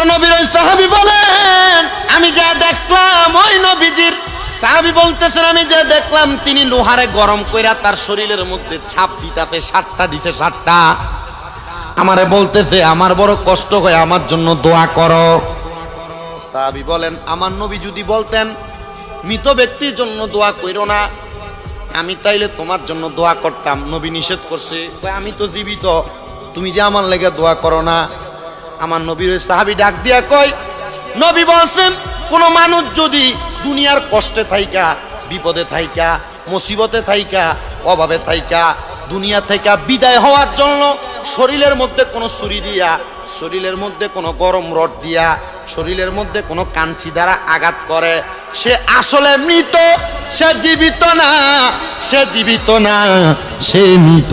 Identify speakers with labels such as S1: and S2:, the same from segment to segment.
S1: আল্লাহর নবীর ওই সাহাবি বলেন, আমি যা দেখলাম, ওই নবীজির সাহাবি বলতেছেন, আমি যা দেখলাম, তিনি লোহারে গরম কইরা তার শরীরের মধ্যে ছাপ দিতাছে, সাতটা দিতে সাতটা। আমারে বলতেছে, আমার বড় কষ্ট হয়, আমার জন্য দোয়া করো। সাহাবি বলেন, আমার নবী যদি বলতেন, মৃত ব্যক্তির জন্য দোয়া কইরো না, আমি তাইলে তোমার জন্য দোয়া করতাম। নবী নিষেধ করছে আমি তো জীবিত, তুমি যে আমার লেগে দোয়া করো না। আমার নবীর ওই সাহাবি ডাক দিয়া কয়, নবী বলছেন, কোন মানুষ যদি দুনিয়ার কষ্টে থাইকা, বিপদে থাইকা, মুসিবতে থাইকা, অভাবে থাইকা, দুনিয়া থেকে বিদায় হওয়ার জন্য শরীরের মধ্যে কোনো ছুরি দিয়া, শরীরের মধ্যে কোনো গরম রড দিয়া, শরীরের মধ্যে কোনো কাঞ্চি দ্বারা আঘাত করে, সে আসলে মৃত, সে জীবিত না, সে জীবিত না, সে মৃত।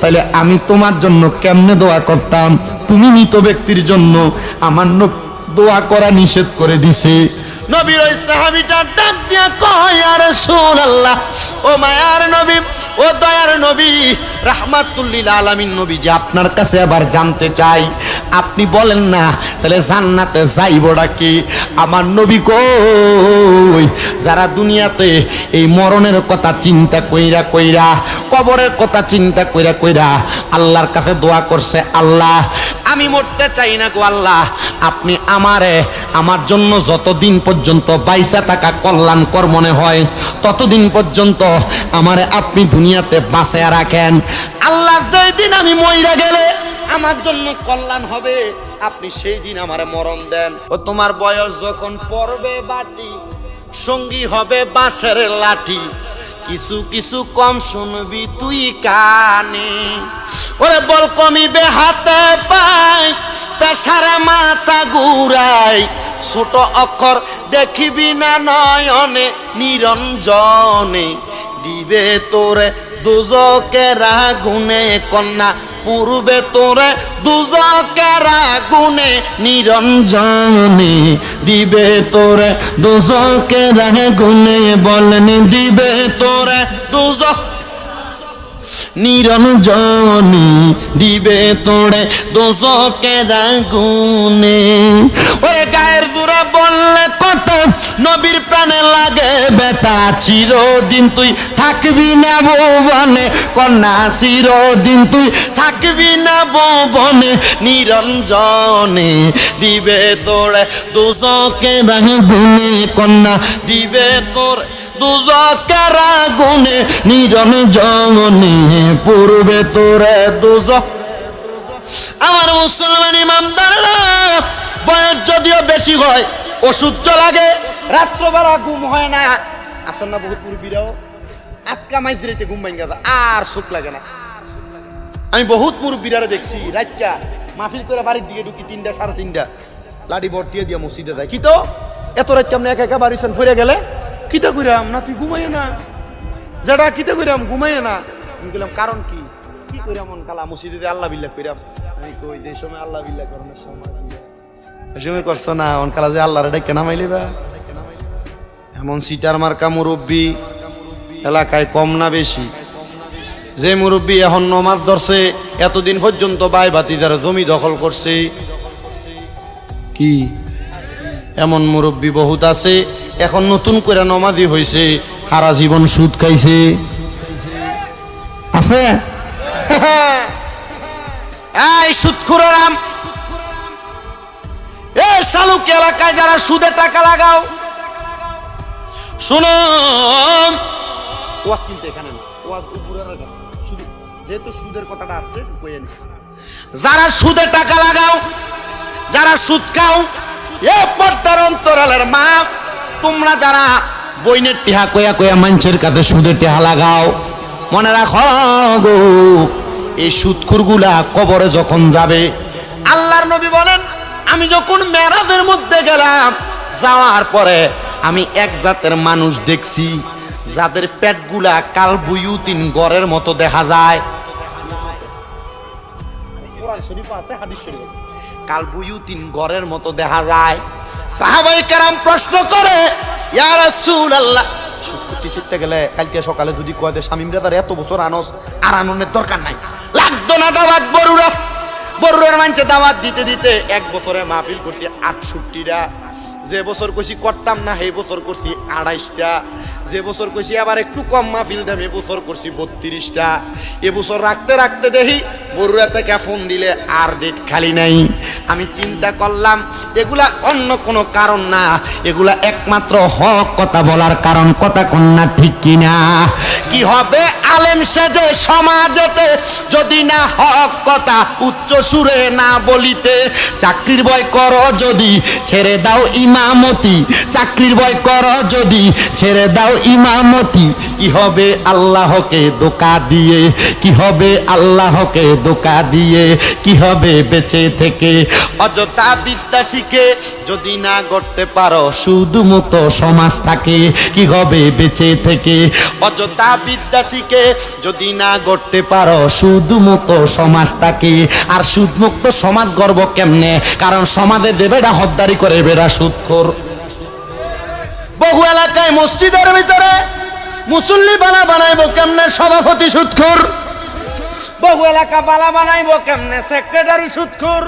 S1: তাহলে আমি তোমার জন্য কেমনে দোয়া করতাম? তুমি মৃত ব্যক্তির জন্য আমার দোয়া করা নিষেধ করে দিছে। নবীর ওই সাহাবিটা ডাক দিয়া কয় আর আল্লাহ ও মায়ার নবী, ও দয়ার নবী রাহমাতুল্লিল আলামিন নবী, যে আপনার কাছে আবার জানতে চাই, আপনি বলেন না, তাহলে জান্নাতে যাইবটা কি আমার নবী কই? যারা দুনিয়াতে এই মরণের কথা চিন্তা কইরা কইরা, কবরের কথা চিন্তা কইরা কইরা আল্লাহর কাছে দোয়া করছে আল্লাহ আমি মরতে চাই না গো আল্লাহ। আপনি আমারে, আমার জন্য যতদিন পর্যন্ত বাইসা টাকা কল্যাণকর মনে হয়, ততদিন পর্যন্ত আমারে আপনি দুনিয়াতে বাঁচায় রাখেন। আল্লাহ যেই দিন আমি মইরা গেলে আমার জন্য কল্যাণ হবে, আপনি সেই দিন আমারে মরণ দেন। ও তোমার বয়স যখন পড়বে বাটি, সঙ্গী হবে বাঁশের লাঠি। কিছু কিছু কম শুনবি তুই কানে। ওরে বল কমিবে হাতে পাই পেশারে মাথা ঘুরাই। ছোট অক্ষর দেখিবি না নয়নে, নিরঞ্জনে। দিবে তোরে দুজকে রাগুনে কন্যা পূর্বে তোরে দুজকের আগুনে নিরঞ্জনে দিবে তোরে। দুজকের আগুনে বলনি দিবে তোরে দুজক নিরঞ্জনী দিবে তোরে দোষকের আগুনে ওরে গায়ের দূরে বললে কত, নবীর প্রাণে লাগে বেটা চিরদিন তুই থাকবি না ভুবনে, কন্যা চিরদিন তুই থাকবি না ভুবনে। নিরঞ্জনে দিবে তোরে দোষকের আগুনে কন্যা দিবে তোরে দুজকের আগুনে নিরন জমনে পূর্বে তোরে দুজ। আমার মুসলমান ইমামদাররা বয়স যদিও বেশি হয় অসহ্য লাগে। রাত্রবেলা ঘুম হয় না। আসেন না বহুত মুরব্বীরাও। আটকা মাইজরিতে ঘুম ভাঙ্গা আর সুখ লাগে না। আমি বহুত মুরব্বীরা দেখছি রাতটা মাহফিল করে বাড়ির দিকে ঢুকি তিনটা, সাড়ে তিনটা। লাডি বট দিয়ে দিয়া মসজিদে যায়। কি তো? এত রাত কেমন একা একা বাড়ি ফিরে গেলে? কিতা কইরাম? না তুই ঘুমাইয়ে না? যেটা কিতা কইরাম, ঘুমাইয়ে না। আমি বললাম কারণ কি? কি কইরাম মন কালা? মসজিদে আল্লাহ বিল্লাহ কইরাম। আমি কই, যে সময় আল্লাহ বিল্লাহ করানোর সময় এই সময় করছ না অন কালা যে আল্লাহরে ডেকে নামাইলে বা? এমন সিটার মার্কা মুরব্বী, এলাকায় কম না বেশি। যে মুরব্বী এখন নমাজ ধরছে, এতদিন পর্যন্ত বাই বাতি যারা জমি দখল করছে। কি? এমন মুরব্বী বহুত আছে এখন নতুন করে নমাজি হয়েছে সারা জীবন সুদ খাইছে। আছে? এই সুদখুরাম এ শালুক এলাকায় যারা সুদে টাকা লাগাও শুনো। ওয়াজ কিন্তু এখানে না ওয়াজ উপরের কাছে। শুধু যেহেতু সুদের কথাটা আসছে কইয়ে যারা সুদে টাকা লাগাও যারা সুদ খাও এ পর্দার অন্তরালের মা তোমরা যারা বইনের টিহা কয়া কয়া মানুষের কাছে সুদে টিহা লাগাও, মনে রাখো গো, এই সুদখুরগুলা কবরে যখন যাবে, আল্লাহর নবী বলেন, আমি যখন মেরাজের মধ্যে গেলাম, যাওয়ার পরে আমি এক জাতের মানুষ দেখছি, যাদের পেটগুলা কাল বুয়ুতিন গড়ের মতো দেখা যায়। শরীফ আছে, হাদিস শরীফ আছে। কাল বুয়ুতিন গড়ের মতো দেখা যায়। সাহাবাই কারাম প্রশ্ন করে, ইয়া রাসূলুল্লাহ। সত্যি শিখতে গেলে কালকে সকালে যদি কয় দে স্বামীরা তার এত বছর আনস, আর আননের দরকার নাই। লাগতো না দাবাত বড়ুরা বড়ুয়ার মানছে দাওয়াত দিতে দিতে এক বছরে মাহফিল করছি আটষট্টিটা। যে বছর কইছি করতাম না, সেই বছর করছি আড়াইশটা। যে বছর কইছি আবার একটু কম মাহফিল দাম এ বছর করছি বত্রিশটা। এবছর রাখতে রাখতে দেখি বড়ুয়া থেকে ফোন দিলে আর ডেট খালি নাই। আমি চিন্তা করলাম, এগুলা অন্য কোনো কারণ না। এগুলা একমাত্র হক কথা বলার কারণ। কথা কন্যা ঠিক কিনা? কি হবে? আলেম সেজে সমাজেতে যদি না হক কথা উচ্চ সুরে না বলিতে, চাকরির ভয় করো যদি ছেড়ে দাও ইমামতি। চাকরির ভয় করো যদি ছেড়ে দাও ইমামতি। কি হবে? আল্লাহকে দোকা দিয়ে। কি হবে? আল্লাহকে দোকা দিয়ে কি হবে বেঁচে থেকে? অযথা বিদ্যা শিখে যদি না করতে পারো শুধু মতো সমাজ থাকে, কি হবে বেঁচে থেকে? অযথা বিদ্যা শিখে যদি না করতে পারো শুধু মতো সমাজটাকে আর সুদমুক্ত সমাজ গর্ব কেমনে? কারণ সমাজে দেবেরা হদ্দারি করে বেড়া সুদখোর। বহু এলাকায় মসজিদের ভিতরে মুসল্লি বানা বানাইবো কেমনে? সভাপতি সুৎখোর বহু এলাকা বালা বানাইবো কেমনে সেক্রেটারি সুৎখোর?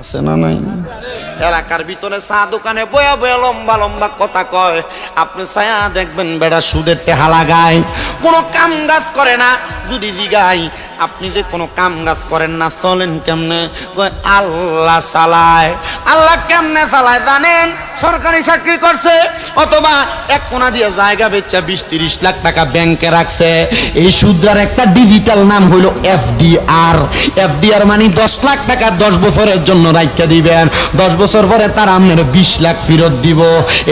S1: আছে না নাই? এলাকার ভিতরে চা দোকানে বয়া বয়া লম্বা লম্বা কথা কয়। আপনি ছায়া দেখবেন বেড়া সুদের টেহা লাগায়। কোনো কাম কাজ করে না যদি দিগাই আপনি যে কোনো কাম কাজ করেন না চলেন কেমনে? কয় আল্লাহ চালায়। আল্লাহ কেমনে চালায় জানেন? সরকারি চাকরি করছে, অথবা এক কোনা দিয়ে জায়গা বেচা বিশ তিরিশ লাখ টাকা ব্যাংকে রাখছে। এই সুদ্রার একটা ডিজিটাল নাম হলো এফডিআর। এফডিআর মানে দশ লাখ টাকা দশ বছরের জন্য রাখতে দিবেন। দশ বছর পরে তার আপনার বিশ লাখ ফেরত দিব।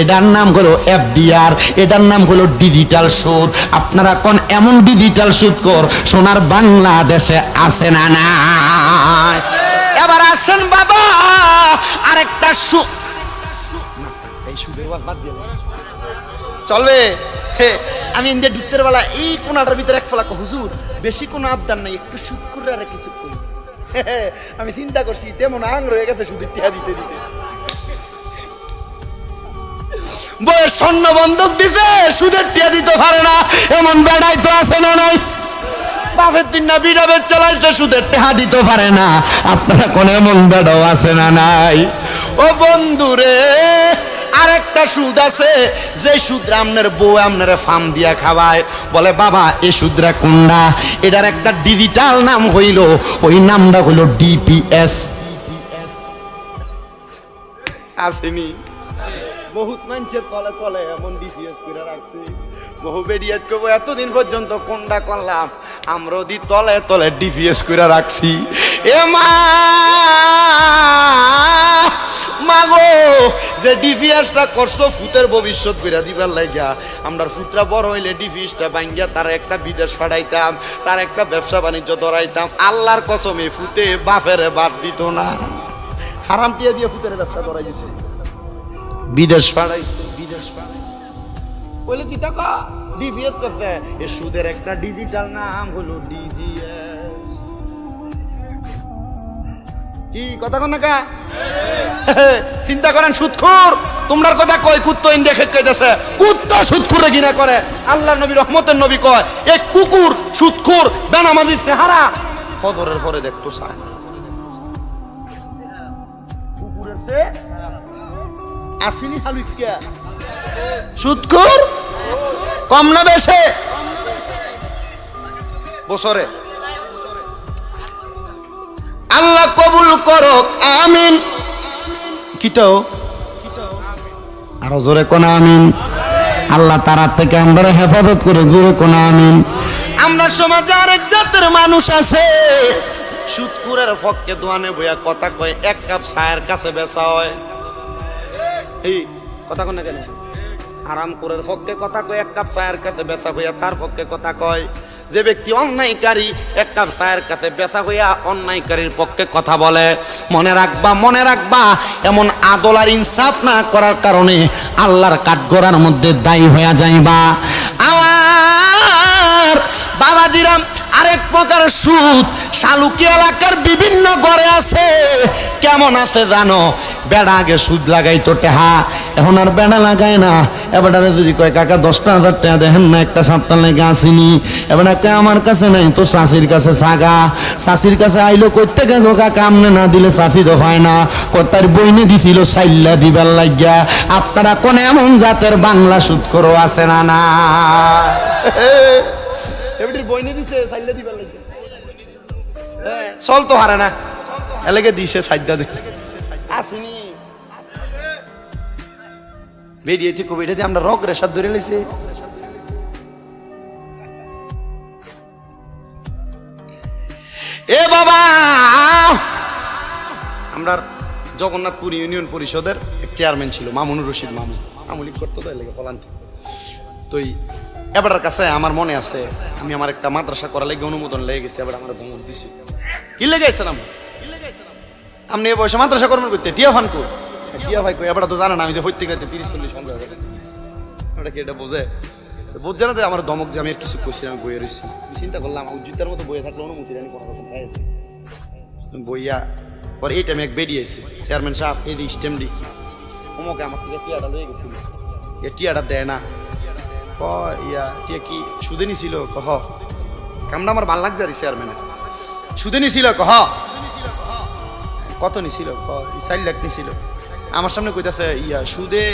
S1: এটার নাম হলো এফডিআর, এটার নাম হলো ডিজিটাল সুদ। আপনারা কোন এমন ডিজিটাল সুদ কর, সোনার বাংলাদেশে আছে না না এবার আসেন বাবা, আরেকটা সুদ। চলবে। আমি ইন্ডিয়া ঢুকতে বেলা এই কোনাটার ভিতরে এক ফলা হুজুর, বেশি কোনো আবদার নাই, একটু সুদ করে আর কিছু করি। আমি চিন্তা করছি, তেমন আং রয়ে গেছে সুদের টিয়া দিতে দিতে। বইয়ের স্বর্ণ বন্ধক দিছে, সুদের টিয়া দিতে পারে না, এমন বেড়াই তো আছে না নাই। বাপের দিন না বিড়া বেচ চালাইতে সুদের টেহা দিতে পারে না, আপনারা কোন এমন বেড়াও আছে না নাই। ও বন্ধু রে আরেকটা সুদ আছে, যে সুদরা আপনার বউ আপনার ফার্ম দিয়া খাওয়ায়। বলে, বাবা, এ সুদরা কোনটা এটার একটা ডিজিটাল নাম হইল, ওই নামটা হইল ডিপিএস আসেনি। বহুত মানুষের কলে কলে এমন ডিপিএস করে রাখছে। বহু বেরিয়াত কব এতদিন পর্যন্ত কোনটা করলাম? আমরা দি তলে তলে ডিপিএস করে রাখছি। এ মা! মাগো, যে ডিপিএসটা করছ, ফুতের ভবিষ্যৎ করে দিবার লাগিয়া আমরা ফুতরা বড় হইলে ডিপিএসটা ভাঙ্গিয়া তার একটা বিদেশ পাঠাইতাম তার একটা ব্যবসা বাণিজ্য ধরাইতাম। আল্লাহর কসমে ফুতে বাপেরে বাদ দিত না। হারাম টিয়া দিয়ে ফুতের ব্যবসা করাই দিছে। বিদেশ পাঠাইছে বিদেশ পাঠাইছে বলে কি টাকা? ডিভিএস করছে। এ সুদের একটা ডিজিটাল নাম হলো ডিভিএস কি কথা কোন কা? চিন্তা করেন সুদখুর তোমরার কথা কই কুত্তো ইন্ডিয়া খেত কইতেছে কুত্তো সুদখুরে কিনা করে। আল্লাহ নবী রহমতের নবী কয়, এক কুকুর সুদখুর বেনামাজি চেহারা। ফজরের পরে দেখতো চায় না। কুকুরের সে আসিনি হালুইকা সুদখুর কম না বেশে? বছরে। আল্লাহ কবুল করো আমিন। কি তো আরও জোরে কোন আমিন? আল্লাহ তারা থেকে আমরা হেফাজত করে জোরে কোন আমিন? আমরা সমাজে আরেক জাতের মানুষ আছে। সুদকুরের ফককে দোয়ানে বইয়া কথা কয় এক কাপ চায়ের কাছে বেচা হয়। এই কথা কন কেন? আরাম করার পক্ষে কথা কয় এক কাপ চায়ের কাছে বেচা হইয়া তার পক্ষে কথা কয়। যে ব্যক্তি অন্যায়কারী, এক কাপ চায়ের কাছে বেচা হইয়া অন্যায়কারীর পক্ষে কথা বলে। মনে রাখবা মনে রাখবা, এমন আদল আর ইনসাফ না করার কারণে আল্লাহর কাঠগড়ার মধ্যে দায়ী হইয়া যাইবা। আমার বাবাজিরাম আরেক প্রকার সুদ, শালুকি এলাকার বিভিন্ন ঘরে আছে। কেমন আছে জানো? বেড়া আগে সুদ লাগাই তো টেহা। এখন আর বেড়া লাগায় না। এবারে যদি কয় কাকা দশটা হাজার টাকা দেখেন না একটা সপ্তাহ লেগে আসিনি। এবার কে আমার কাছে নাই তো শাশির কাছে সাগা। শাশির কাছে আইলো করতে গেল কাকা আমনে না দিলে শাশি তো হয় না। কর্তার বইনে দিছিল সাইল্লা দিবার লাগিয়া। আপনারা কোন এমন জাতের বাংলা সুদ করো আছে না না? এবারে বইনে দিছে সাইল্লা দিবার লাগিয়া। চল তো হারে না এলাকে দিছে সাইডটা দে বেরিয়ে বেরিয়ে আমরা রক রেশাদ ধরে লাইছে এ বাবা! আমরা জগন্নাথপুর ইউনিয়ন পরিষদের এক চেয়ারম্যান ছিল, মামুনুর রশিদ মামুন আমলিক করতো তো এলাকা পলান তো এবারের কাছে আমার মনে আছে, আমি আমার একটা মাদ্রাসা করা লেগে অনুমোদন লেগে গেছে, এবার আমার ধমক দিছি। কি লেগে গেছিলাম আপনি এ বয়সে মাদ্রাসা করবেন করতে, টিয়া ফান কো টিয়া ভাই কই এবার তো জানেন, আমি যে প্রত্যেক রাতে তিরিশ, চল্লিশ হবে ওটা কি এটা বোঝে? বোঝে না আমার ধমক যে আমি আর কিছু কইছি আমি বইয়ে রয়েছি চিন্তা করলাম উজ্জিতার মতো বইয়ে থাকলে অনুমতি জানি কোনো রকম বইয়া, পরে এই টাইমে এক বেরিয়েছে চেয়ারম্যান সাহেব, এই দিই স্টেমডি অমকে আমার থেকে টিয়াটা লয়ে গেছিল। এ টিয়াটা দেয় না। ক ইয়া, টিয়া কি সুদে নিছিল? কহ। কামটা আমার ভালো লাগছে আর চেয়ারম্যানের সুদে নিছিল, কহ। কত নিছিল? ক চার লাখ নিছিল। আমার সামনে কইতাছে, ইয়া, সুদে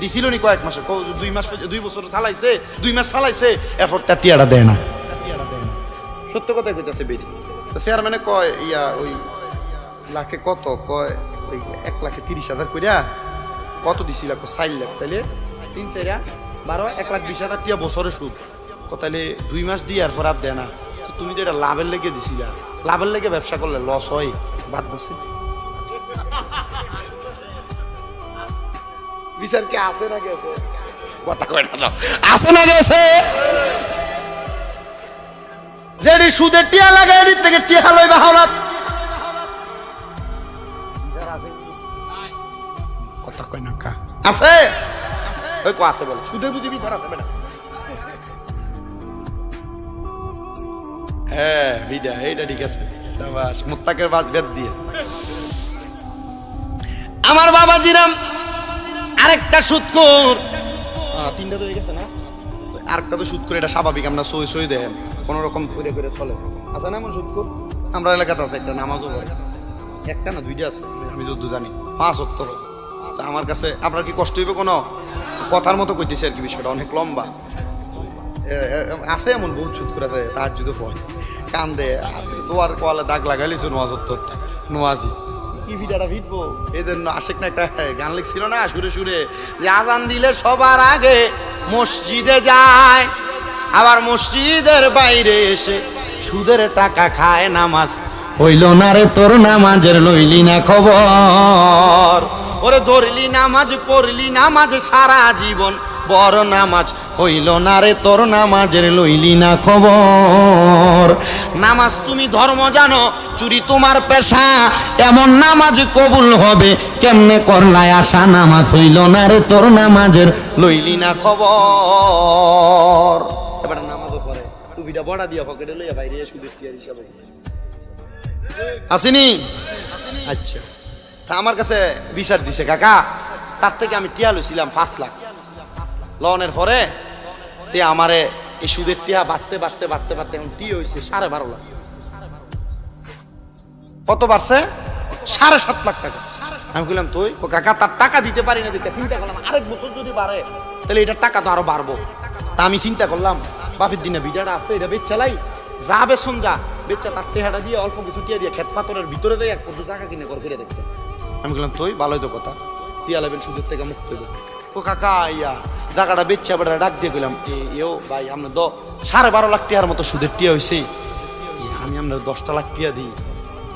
S1: দিছিল নি কয়েক মাসে? দুই মাস দুই বছর চালাইছে, দুই মাস চালাইছে, এরপর তার টিয়াটা দেয় না। সত্য কথাই কইতাছে বেরি। তো চেয়ারম্যানে কয়, ইয়া, ওই লাখে কত? কয়, ওই এক লাখে তিরিশ হাজার কইরা কত দিছিল? চার লাখ। তাইলে তিন চাইরা বারো, এক লাখ বিশ হাজার টিয়া বছরে সুদ। তাইলে দুই মাস দিয়ে আর দেয় না। তুমি তো এটা লাভের লেগে দিছিলা। লাভের লেগে ব্যবসা করলে লস হয়, বাদ দিছে। বিচার কি আছে না গেছে কথা কয় না আছে না গেছে? যেটি সুদের টিয়া লাগে এটির থেকে টিয়া লইবা হলাত কথা কয় না কা। আছে? ওই কো আছে বলে। সুদের বুঝি বিচার আছে বেটা হ্যাঁ ভিডা এইটা ঠিক আছে। সাবাস মুত্তাকের বাস বেদ দিয়ে। আমার বাবা জিরাম আরেকটা সুৎকুর তিনটা তো হয়ে গেছে না? আরেকটা তো সুদ করে, এটা স্বাভাবিক, আমরা সই সই দেন। কোনো রকম করে করে চলে। আছে না, এমন সুৎকুর আমরা এলাকাতে আছে একটা নামাজও পড়ে। একটা না, দুইটা আছে, আমি যত জানি। পাঁচ অত্তর আমার কাছে, আপনার কি কষ্ট হইবে কোনো? কথার মতো কইতেছে আর কি বিষয়টা, অনেক লম্বা। আছে এমন বহুত সুদ করে, তার যদি ফল কান্দে দোয়ার কলে দাগ লাগাইলিছো নোয়াজ অত্তর নোয়াজি কি ভিডিওটা ভিটবো এদের আশেক না একটা গান লিখছিল না? সুরে সুরে, যে আজান দিলে সবার আগে মসজিদে যায়, আবার মসজিদের বাইরে এসে সুদের টাকা খায় নামাজ। হইল না রে তোর নামাজের, লইলি না খবর। ওরে ধরলি নামাজ, পড়লি নামাজ সারা জীবন, বড় নামাজ। হইল না রে তোর নামাজের লইলি না খবর। নামাজ তুমি ধর্ম জানো চুরি তোমার পেশা। এমন নামাজ কবুল হবে কেমনে করলাই আশা নামাজ হইল না রে তোর নামাজের লইলি না খবর। এবার নামাজও পড়ে। টুপিটা বড়া দিয়া পকেটে লইয়া বাইরে সুদের টিয়ার হিসাবে। আসেনি আচ্ছা। তা আমার কাছে বিচার দিছে কাকা। তার থেকে আমি টিয়া লইছিলাম পাঁচ লাখ। লনের পরে তে আমারে এই সুদের টিয়া বাড়তে বাড়তে বাড়তে বাড়তে এখন টি হয়েছে সাড়ে বারো লাখ। কত বাড়ছে? সাড়ে সাত লাখ টাকা। আমি বললাম তুই? ও কাকা, তার টাকা দিতে পারি না, দিতে। চিন্তা করলাম, আরেক বছর যদি বাড়ে, তাহলে এটার টাকা তো আরও বাড়বো। তা আমি চিন্তা করলাম, বাপের দিনে বিটাটা আছে, এটা বেচ চালাই যা বেসন যা, বেচা তার টেহাটা দিয়ে, অল্প কিছু টিয়া দিয়ে খেত পাথরের ভিতরে দেয়, এক পর্যন্ত জায়গা কিনে করে করে দেখতে আমি বললাম তুই? ভালোই তো কথা। টিয়া লেবেন সুদের থেকে মুক্ত ও কাকা ইয়া জায়গাটা বেচছে আবার ডাক দিয়ে গেলাম এও ভাই আমরা দ সাড়ে বারো লাখ টিয়ার মতো সুদের টিয়া হয়েছে আমি আমরা দশটা লাখ টিয়া দিই।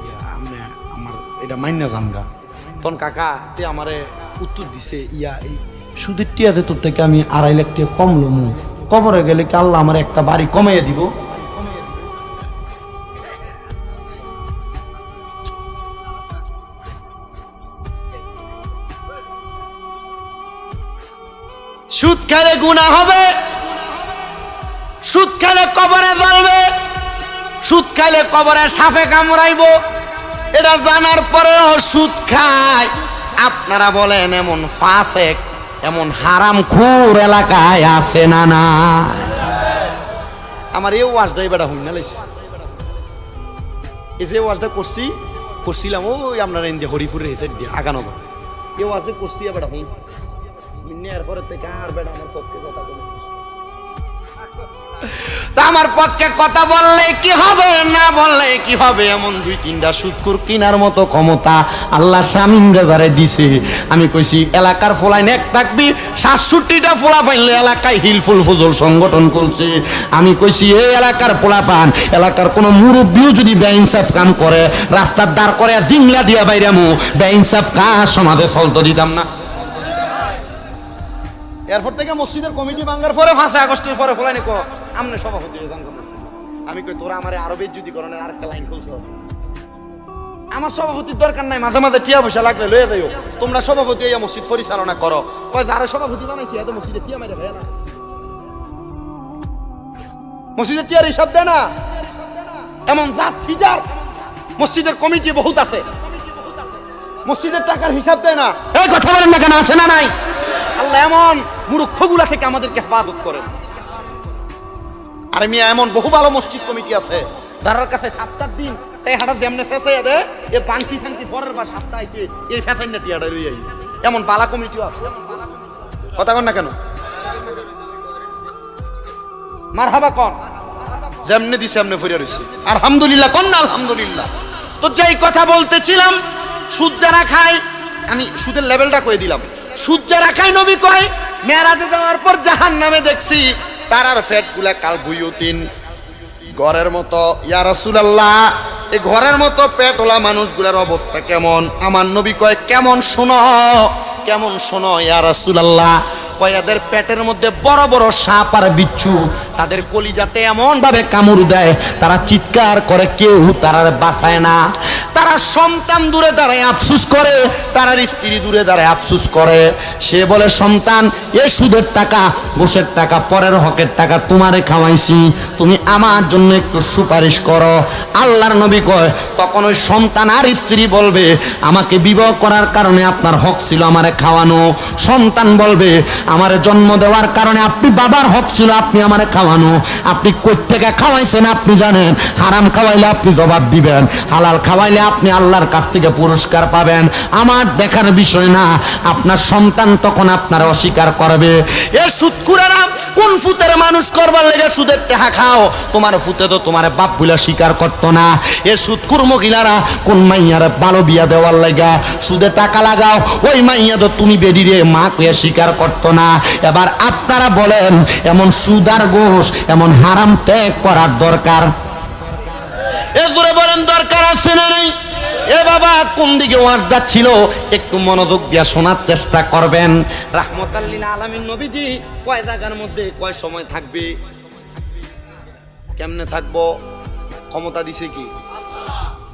S1: ইয়া, আমার এটা মাইনা জানগা তখন কাকা তে আমারে উত্তর দিছে ইয়া এই সুদের টিয়াতে তোর থেকে আমি আড়াই লাখ টিয়া কম লমু। কবরে গেলে কি আল্লাহ আমার একটা বাড়ি কমাইয়া দিব? গুণা হবে। সুদ খেলে কবরে জ্বলবে। সুদ খাইলে কবরে সাফে কামড়াইব। এটা জানার পরেও সুদ খায়। আপনারা বলেন, এমন ফাসেক, এমন হারাম খুর এলাকায় আছে না না? আমার এই ওয়াজটাই বেটা হইন না লাইছে। এই যে ওয়াজটা করছি, করছিলাম, ওই আপনার ইন্দিয়া হরিপুরের সাইড দিয়ে আগানো এই ওয়াজে করছি বেটা হইছে আমার পক্ষে কথা বললে কি হবে, না বললে কি হবে? এমন দুই তিনটা সুৎকুর কিনার মতো ক্ষমতা আল্লাহ দিছে। আমি কইছি, এলাকার ফোলাইন এক থাকবি, সাতষট্টিটা ফোলা এলাকায় হিলফুল ফজল সংগঠন করছে আমি কইছি এই এলাকার পোলা পান এলাকার কোনো মুরব্বীও যদি বেইনসাফ কাম করে, রাস্তার দাঁড় করে জিংলা দিয়া বাইরামু, বেইনসাফ কাজ সমাজে চলতে দিতাম না? এরপর থেকে মসজিদের কমিটি ভাঙ্গার পরে পাঁচে আগস্টের পরে খোলা নিকো আমনে সভাপতি। আমি কই, তোরা আমার আরও যদি করেন আর একটা লাইন খুলছ? আমার সভাপতির দরকার নাই, মাঝে মাঝে টিয়া পয়সা লাগলে লয়ে যাইও। তোমরা সভাপতি এই মসজিদ পরিচালনা করো। কয়, যারা সভাপতি বানাইছি এত মসজিদে টিয়া মাইরে ভাই না। মসজিদের টিয়ার হিসাব দেয় না। এমন জাত সিজার। মসজিদের কমিটি বহুত আছে। মসজিদের টাকার হিসাব দেয় না। এই কথা বলেন না কেন, আছে না নাই? আল্লাহ এমন মূর্খগুলা থেকে আমাদেরকে হেফাজত করেন। আর মিয়া, এমন বহু ভালো মসজিদ কমিটি আছে। যার কাছে সাতটার দিন তাই হাঁটা যেমনে ফেসাইয়া দে, এ বাঙ্কি সাঙ্কি পরের বার আইতে এই ফেসাইন না টিয়াটা আই এমন বালা কমিটিও আছে। কথা কন না কেন? মার হাবা কন। যেমনে দিছে, এমনি ফিরে রয়েছে আলহামদুলিল্লাহ, কন না আলহামদুলিল্লাহ? তো যেই কথা বলতেছিলাম, সুদ যারা খায়, আমি সুদের লেভেলটা কয়ে দিলাম। সুদ যারা খায়, নবী কয় মেয়ারাজে যাওয়ার পর জাহান নামে দেখছি তারার ফ্যাটগুলা কাল বুয়ুতিন। ঘরের মতো, ইয়া রাসূলুল্লাহ এই ঘরের মতো পেটওয়ালা মানুষগুলার অবস্থা কেমন? আমার নবী কয়, কেমন শোনো কেমন শোনো, ইয়া রাসূলুল্লাহ কয় এদের পেটের মধ্যে বড় বড় সাপ আর বিচ্ছু, তাদের কলিজাতে এমন ভাবে কামড় দেয়, তারা চিৎকার করে, কেউ তারা বাঁচায় না। তারা সন্তান দূরে দাঁড়ায় আফসুস করে, তারার স্ত্রী দূরে দাঁড়ায় আফসুস করে। সে বলে, সন্তান এ সুদের টাকা ঘুষের টাকা, পরের হকের টাকা তোমারে খাওয়াইছি। তুমি আমার জন্য একটু সুপারিশ করো। আল্লাহর নবী কয়, তখন ওই সন্তান আর স্ত্রী বলবে, আমাকে বিবাহ করার কারণে আপনার হক ছিল আমারে খাওয়ানো। সন্তান বলবে আমারে জন্ম দেওয়ার কারণে আপনি বাবার হক ছিল, আপনি আমারে খাওয়ানো। আপনি কই থেকে খাওয়াইছেন আপনি জানেন। হারাম খাওয়াইলে আপনি জবাব দিবেন। হালাল খাওয়াইলে আপনি আল্লাহর কাছ থেকে পুরস্কার পাবেন। আমার দেখার বিষয় না, আপনার সন্তান তখন আপনার অস্বীকার করবে। এ সুৎকুরারা কোন ফুতের মানুষ করবার লেগে সুদের টাকা খাও? তোমার ফুতে তো তোমার বাপ বুলা স্বীকার করতো না। এ সুৎকুর মহিলারা কোন মাইয়ার ভালো বিয়া দেওয়ার লেগা সুদে টাকা লাগাও? ওই মাইয়া তো তুমি বেরিয়ে মা কয়ে স্বীকার করতো না। এবার আপনারা বলেন, এমন সুদার গোষ এমন হারাম ত্যাগ করার দরকার? এ জোরে বলেন, দরকার আছে না নাই? এ বাবা, কোন দিকে ওয়াজটা ছিল একটু মনোযোগ দিয়া শোনার চেষ্টা করবেন। রাহমতাল্লিল আলামিন নবীজি, কয় জায়গার মধ্যে কয় সময় থাকবে? কেমনে থাকব? ক্ষমতা দিছে কি?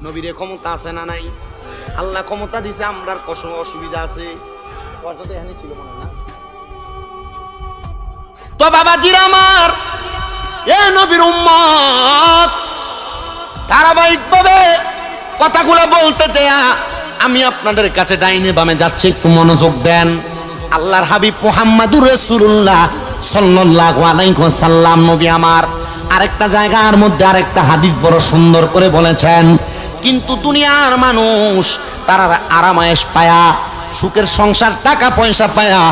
S1: নবীরে ক্ষমতা আছে না নাই? আল্লাহ ক্ষমতা দিছে অসুবিধা আছে। ছিল মনে না? তো বাবাজির আমার, এ নবীর উম্মত, ধারাবাহিকভাবে কথাগুলো বলতে চাইয়া আমি আপনাদের কাছে ডাইনে বামে যাচ্ছি, একটু মনোযোগ দেন। আল্লাহর হাবিব মুহাম্মাদুর রাসূলুল্লাহ সাল্লাল্লাহু আলাইহি ওয়াসাল্লাম, নবী আমার। আরেকটা জায়গার মধ্যে আরেকটা হাদিস বড় সুন্দর করে বলেছেন, কিন্তু দুনিয়ার মানুষ, তারা আরামায়েশ পায়া, সুখের সংসার টাকা পয়সা পায়া,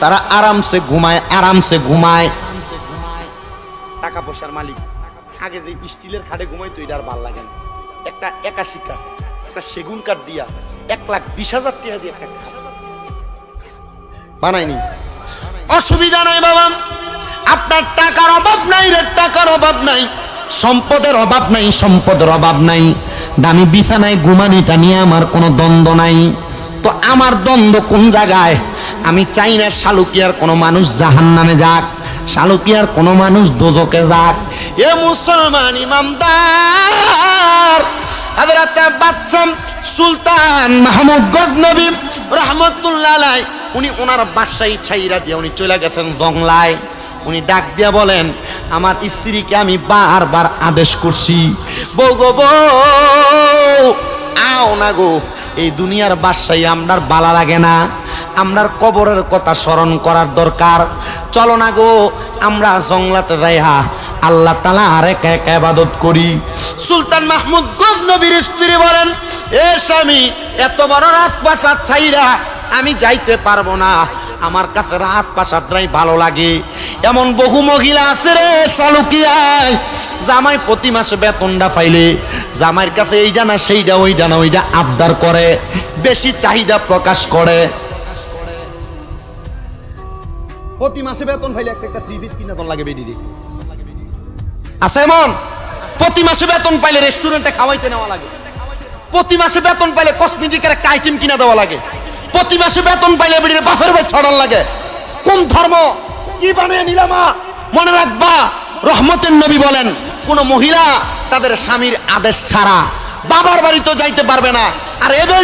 S1: তারা আরামসে ঘুমায় আরামসে ঘুমায়। টাকা পয়সার মালিক। আগে যে স্টিলের খাটে ঘুমাইতো, এটা আর ভালো লাগে না। একটা একাশি কাঠ একটা সেগুন কাঠ দিয়া এক লাখ বিশ হাজার টাকা দিয়ে একটা খাট বানাইনি। অসুবিধা নাই বাবা। আপনার টাকার অভাব নাই রে টাকার অভাব নাই। সম্পদের অভাব নাই সম্পদের অভাব নাই। দামি বিছানায় ঘুমানিটা নিয়ে আমার কোনো দ্বন্দ্ব নাই। তো আমার দ্বন্দ্ব কোন জায়গায়? আমি চাই না শালুকিয়ার কোনো মানুষ জাহান নামে যাক। শালুকিয়ার কোনো মানুষ দোজকে যাক। এ মুসলমান ইমামদার হাজরাতে বাচ্চাম সুলতান মাহমুদ গজনবী রহমতুল্লাহ উনি ওনার বাসায় ছাইরা দিয়ে উনি চলে গেছেন জংলায়। উনি ডাক দিয়া বলেন, আমার স্ত্রীকে আমি বারবার আদেশ করছি। বউ গো, বউ, আও না গো, এই দুনিয়ার বাসাই আমরার বালা লাগে না। আমরার কবরের কথা স্মরণ করার দরকার। চলো না গো, আমরা জংলাতে যাইহা। আল্লাহ তালা আর একা একা ইবাদত করি। সুলতান মাহমুদ গজনবীর স্ত্রী বলেন, এ স্বামী, এত বড় রাজপ্রাসাদ ছাইরা আমি যাইতে পারব না। আমার কাছে রাজপ্রাসাদরাই ভালো লাগে। এমন বহু মহিলা আছে রে শালুকিয়ায় জামাই প্রতি মাসে বেতনটা পাইলে, জামাইয়ের কাছে এইটা না সেইটা ওইটা না ওইটা আবদার করে। বেশি চাহিদা প্রকাশ করে। প্রতি মাসে বেতন পাইলে একটা একটা থ্রি পিস কিনা তোর লাগে বেরিয়ে আছে এমন? প্রতি মাসে বেতন পাইলে রেস্টুরেন্টে খাওয়াইতে নেওয়া লাগে। প্রতি মাসে বেতন পাইলে কসমেটিকের একটা আইটেম কিনা দেওয়া লাগে। প্রতি মাসে বেতন পাইলে বেরিয়ে বাপের বাই ছড়ার লাগে। কোন ধর্ম? কি বানিয়ে নিলামা মনে রাখবা, রহমতের নবী বলেন, কোন মহিলা তাদের স্বামীর আদেশ ছাড়া বাবার বাড়ি তো যাইতে পারবে না। আর এবার